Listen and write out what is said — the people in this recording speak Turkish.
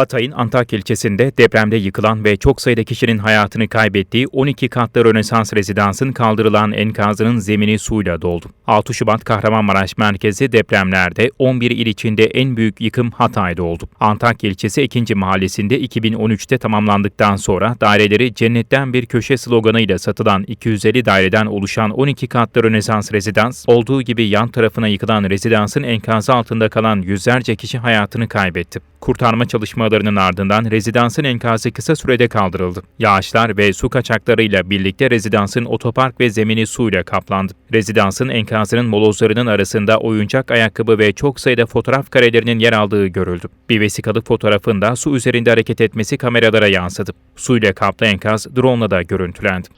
Hatay'ın Antakya ilçesinde depremde yıkılan ve çok sayıda kişinin hayatını kaybettiği 12 katlı Rönesans rezidansın kaldırılan enkazının zemini suyla doldu. 6 Şubat Kahramanmaraş merkezi depremlerde 11 il içinde en büyük yıkım Hatay'da oldu. Antakya ilçesi 2. mahallesinde 2013'te tamamlandıktan sonra daireleri cennetten bir köşe sloganıyla satılan 250 daireden oluşan 12 katlı Rönesans rezidans, olduğu gibi yan tarafına yıkılan rezidansın enkazı altında kalan yüzlerce kişi hayatını kaybetti. Kurtarma çalışmalarının ardından rezidansın enkazı kısa sürede kaldırıldı. Yağışlar ve su kaçaklarıyla birlikte rezidansın otopark ve zemini suyla kaplandı. Rezidansın enkazının molozlarının arasında oyuncak ayakkabı ve çok sayıda fotoğraf karelerinin yer aldığı görüldü. Bir vesikalık fotoğrafında su üzerinde hareket etmesi kameralara yansıdı. Suyla kaplı enkaz drone da görüntülendi.